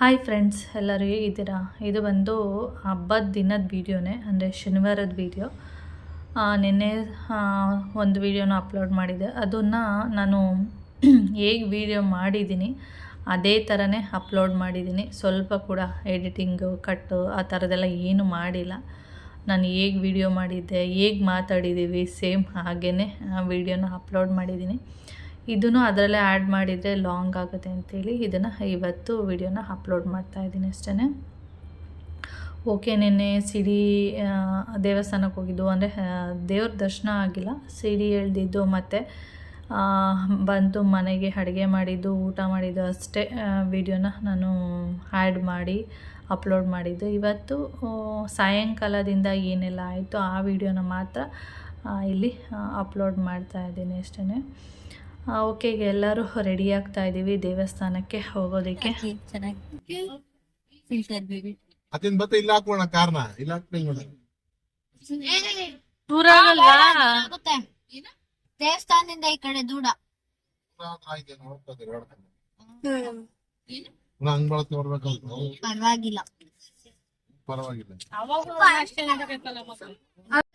Hi friends ಎಲ್ಲರೂ ಹೇಗಿದ್ದೀರಾ? ಇದು ಬಂದು ಹಬ್ಬದ ದಿನದ ವೀಡಿಯೋನೇ, ಅಂದರೆ ಶನಿವಾರದ ವೀಡಿಯೋ. ನಿನ್ನೆ ಒಂದು ವೀಡಿಯೋನ ಅಪ್ಲೋಡ್ ಮಾಡಿದೆ. ಅದನ್ನು ನಾನು ಹೇಗೆ ವೀಡಿಯೋ ಮಾಡಿದ್ದೀನಿ, ಅದೇ ಥರನೇ ಅಪ್ಲೋಡ್ ಮಾಡಿದ್ದೀನಿ. ಸ್ವಲ್ಪ ಕೂಡ ಎಡಿಟಿಂಗು, ಕಟ್ಟು, ಆ ಥರದ್ದೆಲ್ಲ ಏನು ಮಾಡಿಲ್ಲ. ನಾನು ಹೇಗೆ ವೀಡಿಯೋ ಮಾಡಿದ್ದೆ, ಹೇಗೆ ಮಾತಾಡಿದ್ದೀವಿ, ಸೇಮ್ ಹಾಗೇ ಆ ವೀಡಿಯೋನ ಅಪ್ಲೋಡ್ ಮಾಡಿದ್ದೀನಿ. ಇದನ್ನು ಅದರಲ್ಲೇ ಆ್ಯಡ್ ಮಾಡಿದರೆ ಲಾಂಗ್ ಆಗುತ್ತೆ ಅಂತೇಳಿ ಇದನ್ನು ಇವತ್ತು ವಿಡಿಯೋನ ಅಪ್ಲೋಡ್ ಮಾಡ್ತಾ ಇದ್ದೀನಿ ಅಷ್ಟೇ ಓಕೆ, ನಿನ್ನೆ ಸಿಡಿ ದೇವಸ್ಥಾನಕ್ಕೆ ಹೋಗಿದ್ದು. ಅಂದರೆ ದೇವ್ರ ದರ್ಶನ ಆಗಿಲ್ಲ. ಸಿಡಿ ಎಳ್ದಿದ್ದು ಮತ್ತು ಬಂತು ಮನೆಗೆ ಅಡುಗೆ ಮಾಡಿದ್ದು, ಊಟ ಮಾಡಿದ್ದು ಅಷ್ಟೇ ವಿಡಿಯೋನ ನಾನು ಆ್ಯಡ್ ಮಾಡಿ ಅಪ್ಲೋಡ್ ಮಾಡಿದ್ದು. ಇವತ್ತು ಸಾಯಂಕಾಲದಿಂದ ಏನೆಲ್ಲ ಆಯಿತು ಆ ವಿಡಿಯೋನ ಮಾತ್ರ ಇಲ್ಲಿ ಅಪ್ಲೋಡ್ ಮಾಡ್ತಾ ಇದ್ದೀನಿ ಅಷ್ಟೇ ಓಕೆ ಈಗ ಎಲ್ಲರೂ ರೆಡಿ ಆಗ್ತಾ ಇದೀವಿ ದೇವಸ್ಥಾನಕ್ಕೆ ಹೋಗೋದಕ್ಕೆ. ಅತಿನ್ ಬತ್ತ ಇಲ್ಲ ಹಾಕೋಣ ಕಾರಣ ಇಲ್ಲ ನೋಡ. ದೂರ ದೇವಸ್ಥಾನದಿಂದ ಈ ಕಡೆ ದೂಡ ಹಂಗ್ ಬಳತ್ ನೋಡ್ಬೇಕಂತ ಪರವಾಗಿಲ್ಲ. ಪರವಾಗಿಲ್ಲ.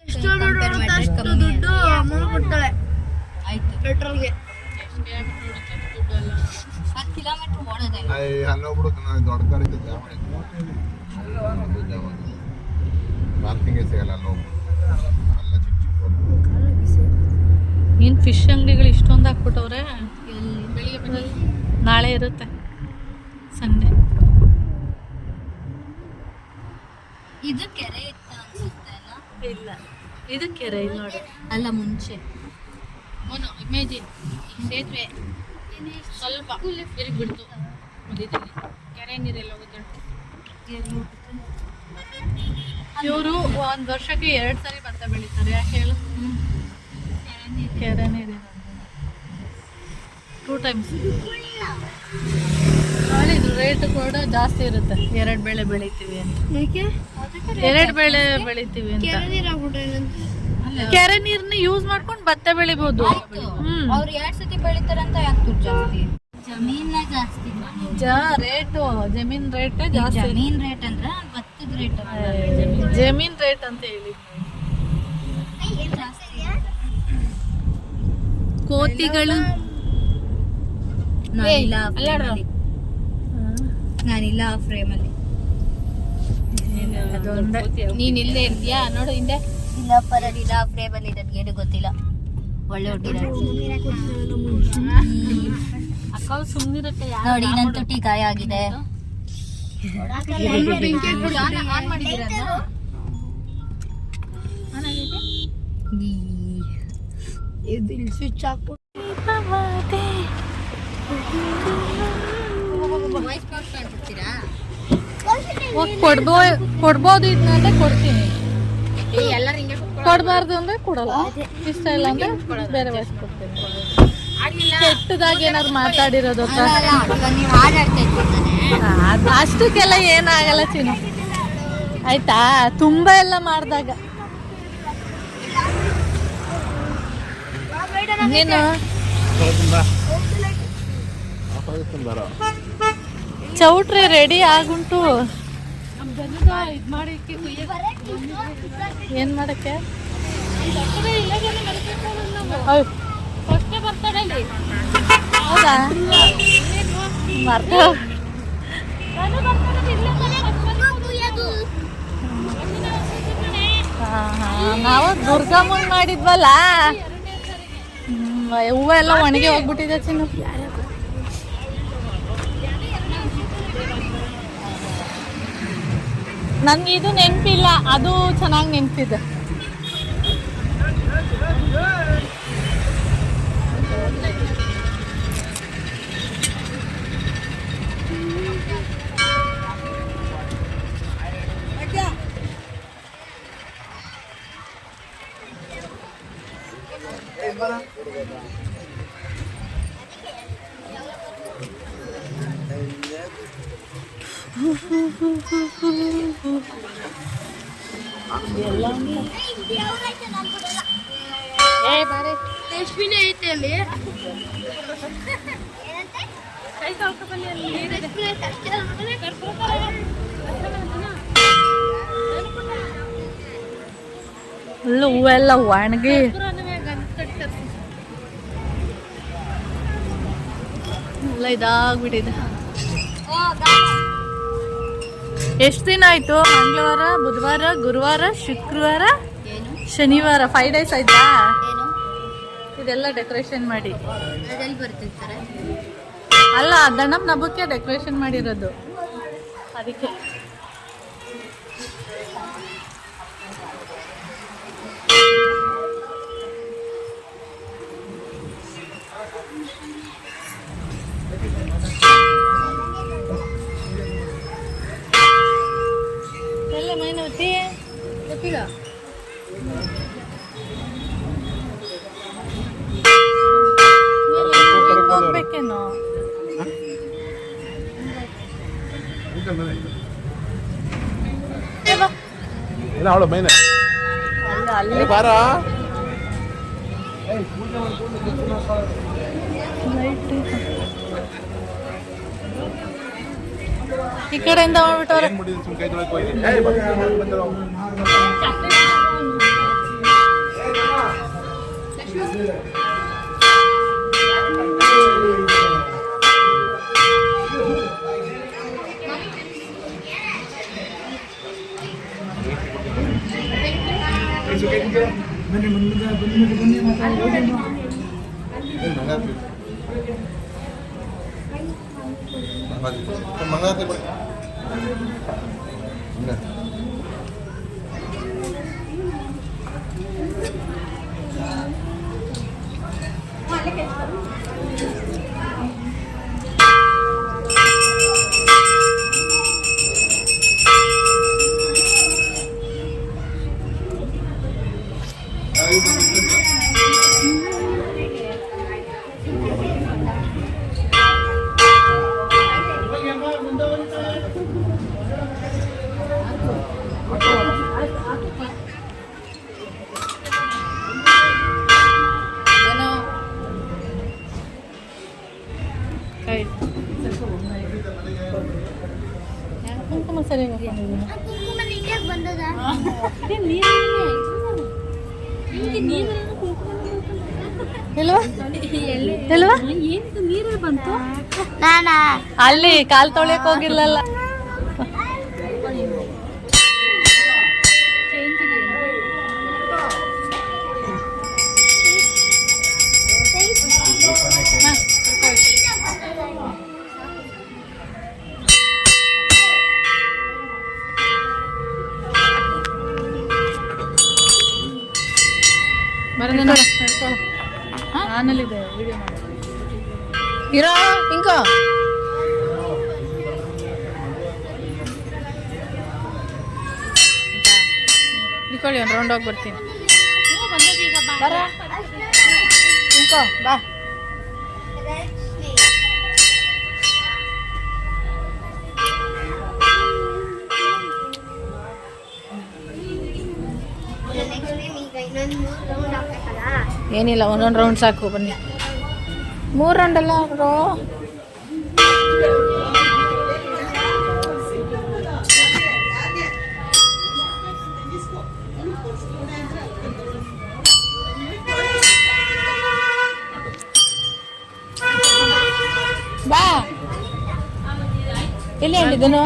ಪೆಟ್ರೋಲ್ಗೆ ಹತ್ತು ಕಿಲೋಮೀಟರ್ ಆಯ್ತು. ಐ ಅಲ್ಲೋಗ್ಬಿಡು ದೊಡ್ಡ ಕಾರ್ ಇದ್ದದ್ದು ಪಾರ್ಕಿಂಗ್ ಸಿಗಲ್ಲ ಅಲ್ಲೋಗ್ಬಿಡು ಎಲ್ಲ ಚಿಕ್ಕ ಚಿಕ್ಕ ಏನು ಫಿಶ್ ಅಂಗಡಿಗಳು ಇಷ್ಟೊಂದು ಹಾಕ್ಬಿಟ್ಟವ್ರೆ? ನಾಳೆ ಇರುತ್ತೆ. ಸಂಡೇ ಇದು ಕೆರೆ ಇತ್ತ ಅನ್ಸುತ್ತೆ ಅಲ್ಲ? ಇಲ್ಲ. ಇದು ಕೆರೆ ಇಲ್ಲ ನೋಡಿ. ಅಲ್ಲ ಮುಂಚೆ. ಇಮೇಜಿನ್ ಸೇತುವೆ ಸ್ವಲ್ಪ ತಿರುಗಿ ಬಿಡ್ತು ಮಧ್ಯದಲ್ಲಿ ಕೆರೆ ನೀರೆಲ್ಲ ಹೋಗುತ್ತೆ. ಇವರು ಒಂದು ವರ್ಷಕ್ಕೆ ಎರಡು ಸರಿ ಭತ್ತ ಬೆಳೀತಾರೆ. ಯಾಕೆ ಹೇಳು. ಕೆರೆ ನೀರು ಟೂ ಟೈಮ್ಸ್ ಇದು ರೇಟ್ ಕೂಡ ಜಾಸ್ತಿ ಇರುತ್ತೆ. ಎರಡು ಬೆಳೆ ಬೆಳಿತೀವಿ ಅಂತ. ಎರಡು ಬೆಳೆ ಬೆಳಿತೀವಿ ಅಂತ. ಕೆರೆ ನೀರ್ನ ಯೂಸ್ ಮಾಡ್ಕೊಂಡು ಭತ್ತ ಬೆಳಿಬಹುದು ಹ್ಮ್. ಅವ್ರು ಎರಡ್ ಸತಿ ಬೆಳಿತಾರಂತ ಯಾಕೆ ಜಾಸ್ತಿ? ಜಮೀನ ಜಾಸ್ತಿ. ಜಾ ರೇಟು ಜಮೀನ್ ರೇಟ್ ಜಾಸ್ತಿ. ಜಮೀನ್ ರೇಟ್ ಅಂದ್ರ ಭತ್ತದ ರೇಟ್ ಜಮೀನ್ ರೇಟ್ ಅಂತ ಹೇಳಿ. ಕೋತಿಗಳು. ನಾನಿಲ್ಲ ಆ ಫ್ರೇಮ್ ಅಲ್ಲಿ. ಅದೊಂದೇ. ನೀನ್ ಇಲ್ಲೇ ಇರ್ತೀಯಾ? ನೋಡು ಹಿಂದೆ. ಇಲ್ಲ ಫ್ರೇಮ್ ಅಲ್ಲಿ ಏನು ಗೊತ್ತಿಲ್ಲ. ಒಳ್ಳೆ ಹುಟ್ಟಿದ ಅಕ್ಕ ಸುಮ್ಮನಿರತ್ತೆ ನೋಡಿ ನನ್ನ ತುಟಿ ಗಾಯ ಆಗಿದೆ ಸ್ವಿಚ್ ಹಾಕ್ಬಿಟ್ಟು ವಾಯ್ಸ್ ಮಾಡ್ಕೊಂಡ್ಬಿಡ್ತೀರಾ ಹೋಗ್ ಕೊಡ್ಬೋ ಕೊಡ್ಬೋದು ಇದನ್ನೇ ಕೊಡ್ತೀನಿ. ಕೊಡಬಾರ್ದು ಅಂದ್ರೆ ಕೊಡಲ್ಲ. ಇಷ್ಟ ಇಲ್ಲ ಅಂದ್ರೆ ಬೇರೆ ವಯಸ್ಸು ಕೊಡ್ತೀನಿ. ಕೆಟ್ಟದಾಗಿ ಏನಾದ್ರು ಮಾತಾಡಿರೋದು ಅಷ್ಟಕ್ಕೆಲ್ಲ ಏನಾಗಲ್ಲ ಚಿನ್ನ ಆಯ್ತಾ? ತುಂಬಾ ಎಲ್ಲ ಮಾಡಿದಾಗ. ನೀನು ಚೌಟ್ರಿ ರೆಡಿ ಆಗುಂಟು. ಇದು ಮಾಡಿ ಏನ್ ಮಾಡಕ್ಕೆ? ಫಸ್ಟೇ ಬರ್ತಾಳೆ ಇಲ್ಲಿ. ಹೌದಾ? ಮರ್ತ ನಾವು ದುರ್ಗಮ್ಮನ್ ಮಾಡಿದ್ವಲ್ಲ? ಹ್ಮ್, ಹೂವ ಎಲ್ಲ ಒಣಗಿ ಹೋಗ್ಬಿಟ್ಟಿದೆ ಚಿನ್ನು. ನನ್ಗೆ ಇದು ನೆನಪಿಲ್ಲ ಅದು ಚೆನ್ನಾಗಿ ನೆನಪಿದೆ. ಏ ಬಾರೆ ಟೇಸ್ಟಿನೇ ಐತೆ ಅಲ್ಲಿ ಕೈ ತೊಳ್ಕೊಬನ್ನಿ ಅಲ್ಲಿ ಎಲ್ಲ ಹೂವೆಲ್ಲ ಒಣಗಿ ಎಲ್ಲ ಇದಾಗ್ಬಿಟ್ಟಿದೆ ಎಷ್ಟು ದಿನ ಆಯ್ತು? ಮಂಗಳವಾರ ಬುಧವಾರ ಗುರುವಾರ ಶುಕ್ರವಾರ ಶನಿವಾರ ಫೈವ್ ಡೇಸ್ ಆಯ್ತಾ? ಇದೆಲ್ಲ ಡೆಕೋರೇಷನ್ ಮಾಡಿ. ಅಲ್ಲ ದಣ್ಣಮ್ಮ ನಬ್ಬಕ್ಕೆ ಡೆಕೋರೇಷನ್ ಮಾಡಿರೋದು. ಅದಕ್ಕೆ. ಗೊತ್ತಿಲ್ಲ ಹೋಗ್ಬೇಕೇನೋ ಏ ಬಾ. ಇಲ್ಲ ಅವಳು ಮೈನೆ ಅಲ್ಲ ಅಲ್ಲಿ ಬಾರ ಈ ಕಡೆಯಿಂದ ಮಾಡ್ಬಿಟ್ಟವ್ರೆ ಏನ್ ಮಾಡಿದ್ರು ಸುಮ್ ಕೈ ತೊಳಕ್ ಕುಂಕುಮ ಸರಿ ಅಲ್ಲಿ ಕಾಲ್ ತೊಳೆಯಕ್ ಹೋಗಿಲ್ಲಲ್ಲ ಇರೋ ಇಟ್ಕೊಳ್ಳಿ ಒಂದು ರೌಂಡ್ ಹೋಗಿ ಬರ್ತೀನಿ ಬರ. ಇಂಕೋ ಬಾ. ಏನಿಲ್ಲ ಒಂದೊಂದು ರೌಂಡ್ ಸಾಕು ಬನ್ನಿ. ಮೂರು ರೌಂಡ್ ಅಲ್ಲ ಬ್ರೋ ಬಾ. ಎಲ್ಲಿ ಹೇಳಿದನು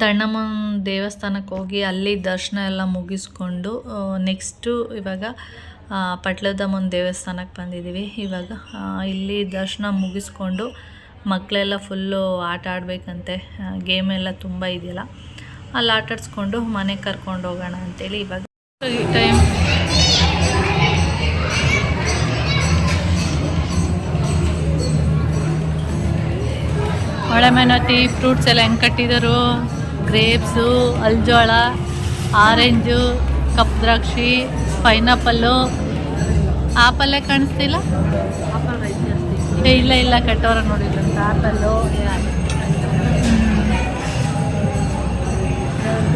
ದಣ್ಣಮ್ಮನ ದೇವಸ್ಥಾನಕ್ಕೆ ಹೋಗಿ ಅಲ್ಲಿ ದರ್ಶನ ಎಲ್ಲ ಮುಗಿಸ್ಕೊಂಡು ನೆಕ್ಸ್ಟು ಇವಾಗ ಪಟ್ಲದಮ್ಮನ ದೇವಸ್ಥಾನಕ್ಕೆ ಬಂದಿದ್ದೀವಿ ಇವಾಗ ಇಲ್ಲಿ ದರ್ಶನ ಮುಗಿಸ್ಕೊಂಡು ಮಕ್ಕಳೆಲ್ಲ ಫುಲ್ಲು ಆಟ ಆಡಬೇಕಂತೆ. ಗೇಮ್ ಎಲ್ಲ ತುಂಬ ಇದೆಯಲ್ಲ, ಅಲ್ಲಿ ಆಟ ಆಡಿಸ್ಕೊಂಡು ಮನೆಗೆ ಕರ್ಕೊಂಡು ಹೋಗೋಣ ಅಂತೇಳಿ ಇವಾಗ. ಟೈಮ್ ಮೆನತಿ ಫ್ರೂಟ್ಸ್ ಎಲ್ಲ ಹೆಂಗೆ ಕಟ್ಟಿದರು? ಗ್ರೇಪ್ಸು ಅಲ್ಜೋಳ ಆರೆಂಜು ಕಪ್ ದ್ರಾಕ್ಷಿ ಪೈನಾಪಲ್ಲು ಆಪಲ್ ಕಾಣಿಸ್ತಿಲ್ಲ? ಇಲ್ಲ ಇಲ್ಲ ಕಟ್ಟೋರ ನೋಡಿಲ್ಲ ಆಪಲ್ಲು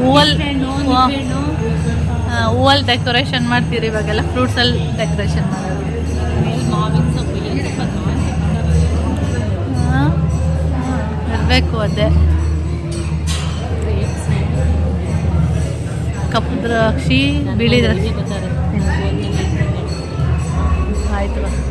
ಹೂವಲ್ ಹೂವಲ್ಲಿ ಡೆಕೋರೇಷನ್ ಮಾಡ್ತೀರಿ ಇವಾಗೆಲ್ಲ ಫ್ರೂಟ್ಸಲ್ಲಿ ಡೆಕೋರೇಷನ್ ಮಾಡೋದು. ಇರಬೇಕು ಅದೇ. ಕಪ್ಪು ದ್ರಾಕ್ಷಿ ಬಿಳಿ ದ್ರಾಕ್ಷಿ ಆಯ್ತು.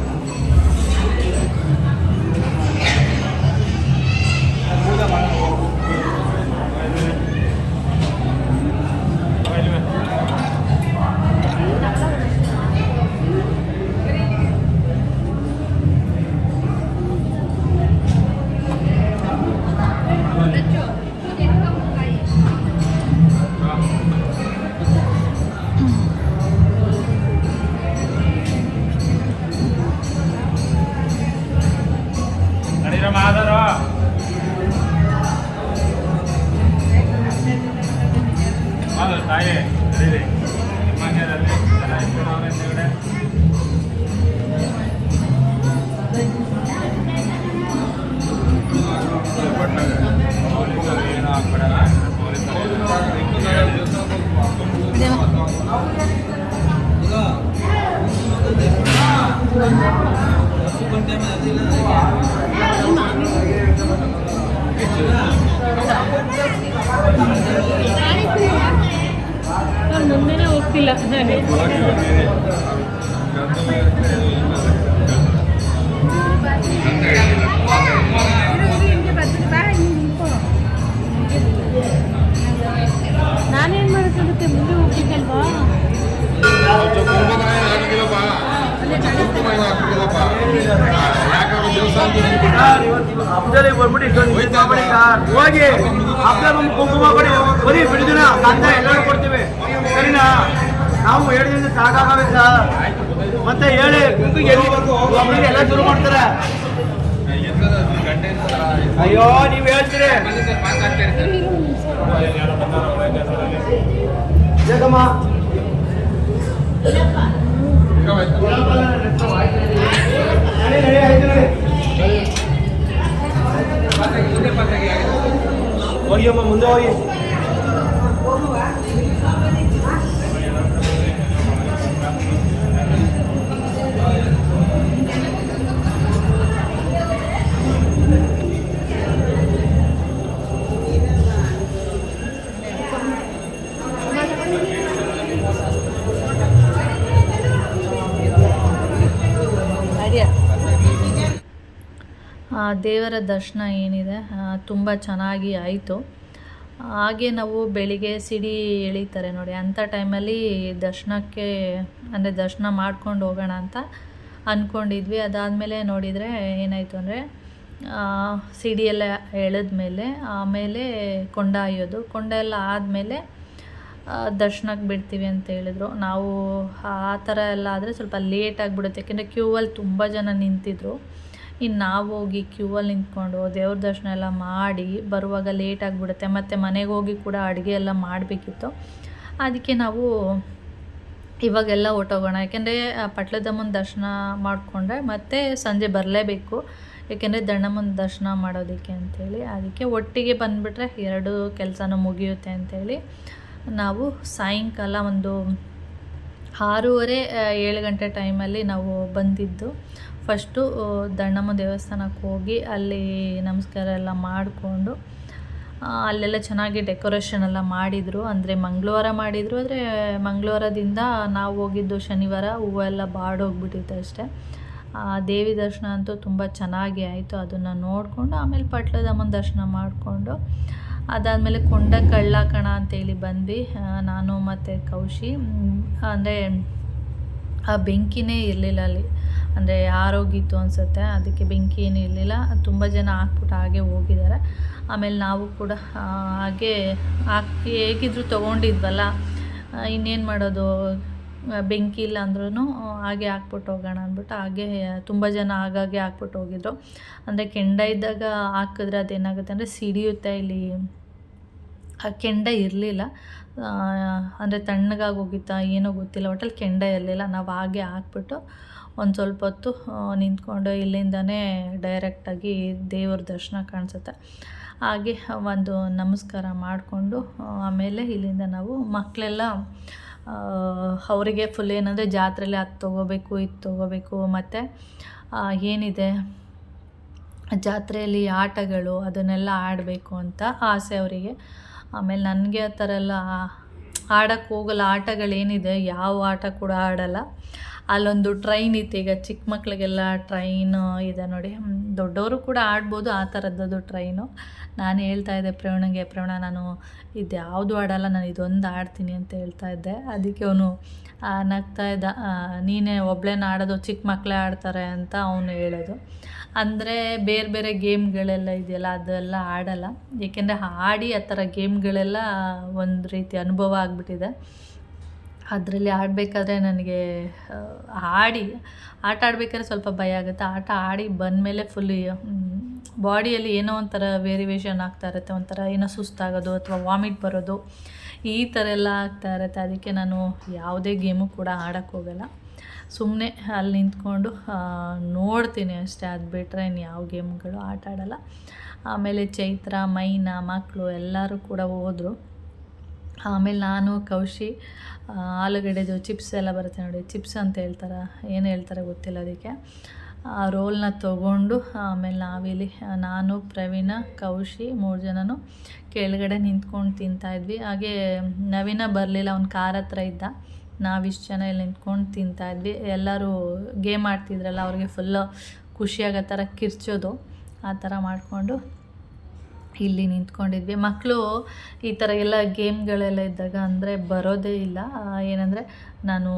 ಇಷ್ಟೊಂದು ಇದು ಹೋಗಿ ಕುಂಕುಮ ಕೊಡಿ. ಬರೀ ಬಿಡಿದಿನ ಅಂತ ಎಲ್ಲರೂ ಕೊಡ್ತೀವಿ. ಸರಿನಾ? ನಾವು ಏಳು ದಿನ ಸಾಕಾಗವೆ ಸರ್ ಮತ್ತೆ ಹೇಳಿ ಕುಂಕು ಎಲ್ಲಿ ಶುರು ಮಾಡ್ತಾರ? ಅಯ್ಯೋ ನೀವ್ ಹೇಳ್ತೀರಿ. ಜಗಮ್ಮ. ನಡಿ, ನಡಿ, ಆಯ್ತು ನಡಿ. ಹೋಗಿ ಅಮ್ಮ ದೇವರ ದರ್ಶನ ಏನಿದೆ ತುಂಬ ಚೆನ್ನಾಗಿ ಆಯಿತು. ಹಾಗೆ ನಾವು ಬೆಳಿಗ್ಗೆ ಸಿಡಿ ಎಳಿತಾರೆ ನೋಡಿ ಅಂಥ ಟೈಮಲ್ಲಿ ದರ್ಶನಕ್ಕೆ, ಅಂದರೆ ದರ್ಶನ ಮಾಡ್ಕೊಂಡು ಹೋಗೋಣ ಅಂತ ಅಂದ್ಕೊಂಡಿದ್ವಿ ಅದಾದಮೇಲೆ ನೋಡಿದರೆ ಏನಾಯಿತು ಅಂದರೆ ಸಿಡಿಯೆಲ್ಲ ಎಳೆದ್ಮೇಲೆ ಆಮೇಲೆ ಕೊಂಡ ಆಯೋದು ಕೊಂಡ ಎಲ್ಲ ಆದಮೇಲೆ ದರ್ಶನಕ್ಕೆ ಬಿಡ್ತೀವಿ ಅಂತ ಹೇಳಿದ್ರು. ನಾವು ಆ ಥರ ಎಲ್ಲ ಆದರೆ ಸ್ವಲ್ಪ ಲೇಟ್ ಬಿಡುತ್ತೆ ಯಾಕೆಂದರೆ ಕ್ಯೂವಲ್ಲಿ ತುಂಬ ಜನ ನಿಂತಿದ್ರು. ಇನ್ನು ನಾವು ಹೋಗಿ ಕ್ಯೂವಲ್ಲಿ ನಿಂತ್ಕೊಂಡು ದೇವ್ರ ದರ್ಶನ ಎಲ್ಲ ಮಾಡಿ ಬರುವಾಗ ಲೇಟ್ ಆಗಿಬಿಡುತ್ತೆ, ಮತ್ತು ಮನೆಗೆ ಹೋಗಿ ಕೂಡ ಅಡುಗೆ ಎಲ್ಲ ಮಾಡಬೇಕಿತ್ತು. ಅದಕ್ಕೆ ನಾವು ಇವಾಗೆಲ್ಲ ಹೊಟ್ಟೋಗೋಣ ಯಾಕೆಂದರೆ ಪಟ್ಲದಮ್ಮನ ದರ್ಶನ ಮಾಡಿಕೊಂಡ್ರೆ ಮತ್ತೆ ಸಂಜೆ ಬರಲೇಬೇಕು. ಏಕೆಂದರೆ ದಣ್ಣಮ್ಮನ ದರ್ಶನ ಮಾಡೋದಕ್ಕೆ ಅಂಥೇಳಿ ಅದಕ್ಕೆ ಒಟ್ಟಿಗೆ ಬಂದುಬಿಟ್ರೆ ಎರಡು ಕೆಲಸನೂ ಮುಗಿಯುತ್ತೆ ಅಂಥೇಳಿ ನಾವು ಸಾಯಂಕಾಲ ಒಂದು ಆರೂವರೆ, ಏಳು ಗಂಟೆ ಟೈಮಲ್ಲಿ ನಾವು ಬಂದಿದ್ದು. ಫಸ್ಟು ದಣ್ಣಮ್ಮ ದೇವಸ್ಥಾನಕ್ಕೆ ಹೋಗಿ ಅಲ್ಲಿ ನಮಸ್ಕಾರ ಎಲ್ಲ ಮಾಡಿಕೊಂಡು ಅಲ್ಲೆಲ್ಲ ಚೆನ್ನಾಗಿ ಡೆಕೋರೇಷನ್ ಎಲ್ಲ ಮಾಡಿದರು. ಅಂದರೆ ಮಂಗಳವಾರ ಮಾಡಿದರು. ಆದರೆ ಮಂಗಳವಾರದಿಂದ ನಾವು ಹೋಗಿದ್ದು ಶನಿವಾರ ಹೂವೆಲ್ಲ ಬಾಡೋಗ್ಬಿಟ್ಟಿತ್ತು ಅಷ್ಟೇ. ದೇವಿ ದರ್ಶನ ಅಂತೂ ತುಂಬ ಚೆನ್ನಾಗಿ ಆಯಿತು. ಅದನ್ನು ನೋಡಿಕೊಂಡು, ಆಮೇಲೆ ಪಟ್ಲದಮ್ಮನ ದರ್ಶನ ಮಾಡಿಕೊಂಡು, ಅದಾದಮೇಲೆ ಕೊಂಡ ಕಳ್ಳ ಕಣ ಅಂತೇಳಿ ಬಂದ್ವಿ. ನಾನು ಮತ್ತು ಕೌಶಿ. ಅಂದರೆ ಆ ಬೆಂಕಿನೇ ಇರಲಿಲ್ಲ ಅಲ್ಲಿ. ಅಂದರೆ ಆರೋಗಿತ್ತು ಅನಿಸುತ್ತೆ. ಅದಕ್ಕೆ ಬೆಂಕಿ ಏನೂ ಇರಲಿಲ್ಲ. ತುಂಬ ಜನ ಹಾಕ್ಬಿಟ್ಟು ಹಾಗೆ ಹೋಗಿದ್ದಾರೆ. ಆಮೇಲೆ ನಾವು ಕೂಡ ಹಾಗೆ ಹಾಕಿ ಹೇಗಿದ್ರು ತೊಗೊಂಡಿದ್ವಲ್ಲ ಇನ್ನೇನು ಮಾಡೋದು? ಬೆಂಕಿ ಇಲ್ಲ ಅಂದ್ರೂ ಹಾಗೆ ಹಾಕ್ಬಿಟ್ಟು ಹೋಗೋಣ ಅಂದ್ಬಿಟ್ಟು ಹಾಗೆ ತುಂಬ ಜನ ಆಗಾಗೆ ಹಾಕ್ಬಿಟ್ಟು ಹೋಗಿದ್ರು. ಅಂದರೆ ಕೆಂಡ ಇದ್ದಾಗ ಹಾಕಿದ್ರೆ ಅದೇನಾಗುತ್ತೆ ಅಂದರೆ ಸಿಡಿಯುತ್ತೆ ಇಲ್ಲಿ. ಆ, ಕೆಂಡ ಇರಲಿಲ್ಲ. ಅಂದರೆ ತಣ್ಣಗಾಗಿ ಹೋಗಿತ್ತಾ ಏನೋ ಗೊತ್ತಿಲ್ಲ. ಒಟ್ಟಲ್ಲಿ ಕೆಂಡ ಇರಲಿಲ್ಲ. ನಾವು ಹಾಗೆ ಹಾಕ್ಬಿಟ್ಟು ಒಂದು ಸ್ವಲ್ಪ ಹೊತ್ತು ನಿಂತ್ಕೊಂಡು ಇಲ್ಲಿಂದನೇ ಡೈರೆಕ್ಟಾಗಿ ದೇವ್ರ ದರ್ಶನ ಕಾಣಿಸುತ್ತೆ. ಹಾಗೆ ಒಂದು ನಮಸ್ಕಾರ ಮಾಡಿಕೊಂಡು ಆಮೇಲೆ ಇಲ್ಲಿಂದ ನಾವು ಮಕ್ಕಳೆಲ್ಲ ಅವರಿಗೆ ಫುಲ್ ಏನಂದರೆ ಜಾತ್ರೆಯಲ್ಲಿ ಅದು ತೊಗೋಬೇಕು, ಇದು ತೊಗೋಬೇಕು, ಮತ್ತು ಏನಿದೆ ಜಾತ್ರೆಯಲ್ಲಿ ಆಟಗಳು ಅದನ್ನೆಲ್ಲ ಆಡಬೇಕು ಅಂತ ಆಸೆ ಅವರಿಗೆ. ಆಮೇಲೆ ನನಗೆ ಆ ಥರ ಎಲ್ಲ ಆಡೋಕ್ಕೆ ಹೋಗಲ್ಲ, ಆಟಗಳೇನಿದೆ, ಯಾವ ಆಟ ಕೂಡ ಆಡಲ್ಲ. ಅಲ್ಲೊಂದು ಟ್ರೈನ್ ಇತ್ತು. ಈಗ ಚಿಕ್ಕ ಮಕ್ಕಳಿಗೆಲ್ಲ ಟ್ರೈನ್ ಇದೆ ನೋಡಿ. ದೊಡ್ಡವರು ಕೂಡ ಆಡ್ಬೋದು, ಆ ಥರದ್ದದು ಟ್ರೈನು ನಾನು ಹೇಳ್ತಾ ಇದ್ದೆ ಪ್ರವೀಣಗೆ, ಪ್ರವೀಣ ನಾನು ಇದು ಯಾವುದು ಆಡಲ್ಲ ನಾನು ಇದೊಂದು ಆಡ್ತೀನಿ ಅಂತ ಹೇಳ್ತಾ ಇದ್ದೆ. ಅದಕ್ಕೆ ಅವನು ನಗ್ತಾ ಇದ್ದ ನೀನೇ ಒಬ್ಳೇನ ಆಡೋದು ಚಿಕ್ಕ ಮಕ್ಕಳೇ ಆಡ್ತಾರೆ ಅಂತ ಅವನು ಹೇಳೋದು. ಅಂದರೆ ಬೇರೆ ಬೇರೆ ಗೇಮ್ಗಳೆಲ್ಲ ಇದೆಯಲ್ಲ, ಅದೆಲ್ಲ ಆಡಲ್ಲ ಏಕೆಂದರೆ ಆಡಿ ಆ ಥರ ಗೇಮ್ಗಳೆಲ್ಲ ಒಂದು ರೀತಿ ಅನುಭವ ಆಗಿಬಿಟ್ಟಿದೆ. ಅದರಲ್ಲಿ ಆಡಬೇಕಾದ್ರೆ ನನಗೆ ಆಡಿ, ಆಟ ಆಡ್ಬೇಕಾದ್ರೆ ಸ್ವಲ್ಪ ಭಯ ಆಗುತ್ತೆ. ಆಟ ಆಡಿ ಬಂದಮೇಲೆ ಫುಲ್ ಬಾಡಿಯಲ್ಲಿ ಏನೋ ಒಂಥರ ವೇರಿಯೇಷನ್ ಆಗ್ತಾ ಇರುತ್ತೆ. ಒಂಥರ ಏನೋ ಸುಸ್ತಾಗೋದು ಅಥವಾ ವಾಮಿಟ್ ಬರೋದು, ಈ ಥರ ಎಲ್ಲ ಆಗ್ತಾ ಇರುತ್ತೆ. ಅದಕ್ಕೆ ನಾನು ಯಾವುದೇ ಗೇಮು ಕೂಡ ಆಡೋಕ್ಕೆ ಹೋಗಲ್ಲ. ಸುಮ್ಮನೆ ಅಲ್ಲಿ ನಿಂತ್ಕೊಂಡು ನೋಡ್ತೀನಿ ಅಷ್ಟೇ. ಅದು ಬಿಟ್ಟರೆ ಇನ್ನು ಯಾವ ಗೇಮ್ಗಳು ಆಟ ಆಡೋಲ್ಲ. ಆಮೇಲೆ ಚೈತ್ರ, ಮೈನಾ ಮಕ್ಕಳು ಎಲ್ಲರೂ ಕೂಡ ಹೋದರು. ಆಮೇಲೆ ನಾನು, ಕೌಶಿ ಆಲೂಗಡ್ಡೆದು ಚಿಪ್ಸ್ ಎಲ್ಲ ಬರುತ್ತೆ ನೋಡಿ, ಚಿಪ್ಸ್ ಅಂತ ಹೇಳ್ತಾರೆ, ಏನು ಹೇಳ್ತಾರೆ ಗೊತ್ತಿಲ್ಲ ಅದಕ್ಕೆ. ಆ, ರೋಲ್ನ ತೊಗೊಂಡು ಆಮೇಲೆ ನಾವಿಲ್ಲಿ ನಾನು, ಪ್ರವೀಣ, ಕೌಶಿ ಮೂರು ಜನನು ಕೆಳಗಡೆ ನಿಂತ್ಕೊಂಡು ತಿಂತಾಯಿದ್ವಿ ಹಾಗೆ ನವೀನ ಬರಲಿಲ್ಲ, ಅವ್ನ ಕಾರ್ ಹತ್ರ ಇದ್ದ. ನಾವಿಷ್ಟು ಜನ ಇಲ್ಲಿ ನಿಂತ್ಕೊಂಡು ತಿಂತಾಯಿದ್ವಿ ಎಲ್ಲರೂ ಗೇಮ್ ಆಡ್ತಿದ್ರಲ್ಲ, ಅವ್ರಿಗೆ ಫುಲ್ಲು ಖುಷಿಯಾಗೋ ಥರ ಕಿರ್ಚೋದು, ಆ ಥರ ಮಾಡಿಕೊಂಡು ಇಲ್ಲಿ ನಿಂತ್ಕೊಂಡಿದ್ವಿ. ಮಕ್ಕಳು ಈ ಥರ ಎಲ್ಲ ಗೇಮ್ಗಳೆಲ್ಲ ಇದ್ದಾಗ ಅಂದರೆ ಬರೋದೇ ಇಲ್ಲ. ಏನಂದರೆ ನಾನು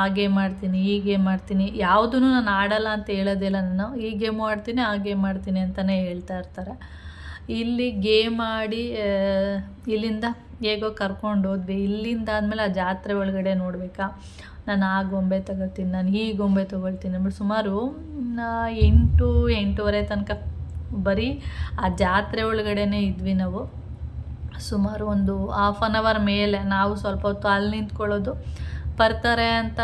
ಆ ಗೇಮ್ ಆಡ್ತೀನಿ ಈ ಗೇಮ್ ಆಡ್ತೀನಿ ಯಾವುದೂ ನಾನು ಆಡಲ್ಲ ಅಂತ ಹೇಳೋದಿಲ್ಲ ನಾನು ಈ ಗೇಮು ಆಡ್ತೀನಿ ಆ ಗೇಮ್ ಆಡ್ತೀನಿ ಅಂತಲೇ ಹೇಳ್ತಾ ಇರ್ತಾರೆ. ಇಲ್ಲಿ ಗೇಮ್ ಆಡಿ ಇಲ್ಲಿಂದ ಹೇಗೋ ಕರ್ಕೊಂಡು ಹೋದ್ವಿ. ಇಲ್ಲಿಂದ ಆದಮೇಲೆ ಆ ಜಾತ್ರೆ ಒಳಗಡೆ ನೋಡಬೇಕಾ? ನಾನು ಆ ಗೊಂಬೆ ತಗೊಳ್ತೀನಿ ನಾನು ಈ ಗೊಂಬೆ ತೊಗೊಳ್ತೀನಿ ಅಂದ್ಬಿಟ್ಟು ಸುಮಾರು ಎಂಟು, ಎಂಟೂವರೆ ತನಕ ಬರೀ ಆ ಜಾತ್ರೆ ಒಳಗಡೆನೇ ಇದ್ವಿ ನಾವು. ಸುಮಾರು ಒಂದು ಹಾಫ್ ಆನ್ ಅವರ್ ಮೇಲೆ ನಾವು ಸ್ವಲ್ಪ ಹೊತ್ತು ಅಲ್ಲಿ ನಿಂತ್ಕೊಳ್ಳೋದು. ಬರ್ತಾರೆ ಅಂತ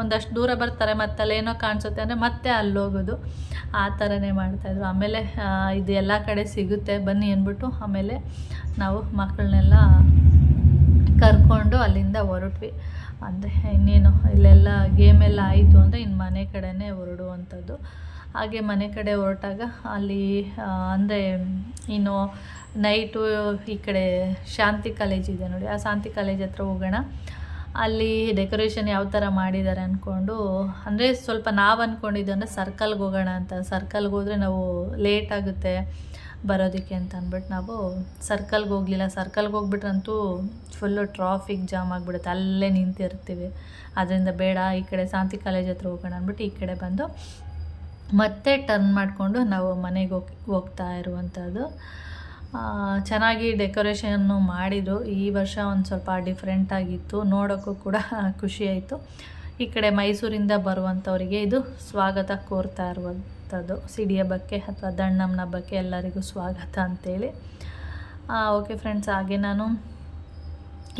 ಒಂದಷ್ಟು ದೂರ ಬರ್ತಾರೆ ಮತ್ತೆ ಅಲ್ಲೇನೋ ಕಾಣಿಸುತ್ತೆ ಅಂದರೆ ಮತ್ತೆ ಅಲ್ಲಿ ಹೋಗೋದು. ಆ ಥರನೇ ಮಾಡ್ತಾಯಿದ್ರು ಆಮೇಲೆ ಇದು ಎಲ್ಲ ಕಡೆ ಸಿಗುತ್ತೆ. ಬನ್ನಿ ಅಂದ್ಬಿಟ್ಟು ಆಮೇಲೆ ನಾವು ಮಕ್ಕಳನ್ನೆಲ್ಲ ಕರ್ಕೊಂಡು ಅಲ್ಲಿಂದ ಹೊರಟ್ವಿ. ಅಂದರೆ ಇನ್ನೇನು, ಇಲ್ಲೆಲ್ಲ ಗೇಮೆಲ್ಲ ಆಯಿತು ಅಂದರೆ ಇನ್ನು ಮನೆ ಕಡೆನೇ ಹೊರಡುವಂಥದ್ದು. ಹಾಗೆ ಮನೆ ಕಡೆ ಹೊರಟಾಗ ಅಲ್ಲಿ ಅಂದರೆ ಇನ್ನು ನೈಟು ಈ ಕಡೆ ಶಾಂತಿ ಕಾಲೇಜ್ ಇದೆ ನೋಡಿ, ಆ ಶಾಂತಿ ಕಾಲೇಜ್ ಹತ್ರ ಹೋಗೋಣ. ಅಲ್ಲಿ ಡೆಕೋರೇಷನ್ ಯಾವ ಥರ ಮಾಡಿದ್ದಾರೆ ಅಂದ್ಕೊಂಡು ಅಂದರೆ ಸ್ವಲ್ಪ ನಾವು ಅಂದ್ಕೊಂಡಿದ್ದು ಅಂದರೆ ಸರ್ಕಲ್ಗೆ ಹೋಗೋಣ ಅಂತ. ಸರ್ಕಲ್ಗೆ ಹೋದರೆ ನಾವು ಲೇಟ್ ಆಗುತ್ತೆ ಬರೋದಕ್ಕೆ ಅಂತ ಅಂದ್ಬಿಟ್ಟು ನಾವು ಸರ್ಕಲ್ಗೆ ಹೋಗಲಿಲ್ಲ. ಸರ್ಕಲ್ಗೆ ಹೋಗ್ಬಿಟ್ರಂತೂ ಫುಲ್ಲು ಟ್ರಾಫಿಕ್ ಜಾಮ್ ಆಗಿಬಿಡುತ್ತೆ. ಅಲ್ಲೇ ನಿಂತಿರ್ತೀವಿ. ಅದರಿಂದ ಬೇಡ, ಈ ಕಡೆ ಶಾಂತಿ ಕಾಲೇಜ್ ಹತ್ರ ಹೋಗೋಣ ಅಂದ್ಬಿಟ್ಟು ಈ ಕಡೆ ಬಂದು ಮತ್ತೆ ಟರ್ನ್ ಮಾಡಿಕೊಂಡು ನಾವು ಮನೆಗೆ ಹೋಗಿ, ಹೋಗ್ತಾ ಇರುವಂಥದ್ದು. ಚೆನ್ನಾಗಿ ಡೆಕೋರೇಷನ್ನು ಮಾಡಿದರು. ಈ ವರ್ಷ ಒಂದು ಸ್ವಲ್ಪ ಡಿಫ್ರೆಂಟಾಗಿತ್ತು ನೋಡೋಕ್ಕೂ ಕೂಡ ಖುಷಿ ಆಯಿತು. ಈ ಕಡೆ ಮೈಸೂರಿಂದ ಬರುವಂಥವರಿಗೆ ಇದು ಸ್ವಾಗತ ಕೋರ್ತಾ ಇರುವಂಥದ್ದು. ಸಿಡಿ ಹಬ್ಬಕ್ಕೆ ಅಥವಾ ದಣ್ಣಮ್ಮನ ಹಬ್ಬಕ್ಕೆ ಎಲ್ಲರಿಗೂ ಸ್ವಾಗತ ಅಂತೇಳಿ. ಓಕೆ ಫ್ರೆಂಡ್ಸ್ ಹಾಗೆ ನಾನು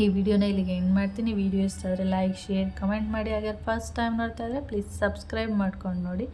ಈ ವಿಡಿಯೋನ ಇಲ್ಲಿಗೆ ಎಂಡ್ ಮಾಡ್ತೀನಿ. ವಿಡಿಯೋ ಇಷ್ಟ ಆದರೆ ಲೈಕ್ ಶೇರ್ ಕಮೆಂಟ್ ಮಾಡಿ. ಹಾಗೆ ಫಸ್ಟ್ ಟೈಮ್ ನೋಡ್ತಾ ಇದ್ದರೆ ಪ್ಲೀಸ್ ಸಬ್ಸ್ಕ್ರೈಬ್ ಮಾಡ್ಕೊಂಡು ನೋಡಿ.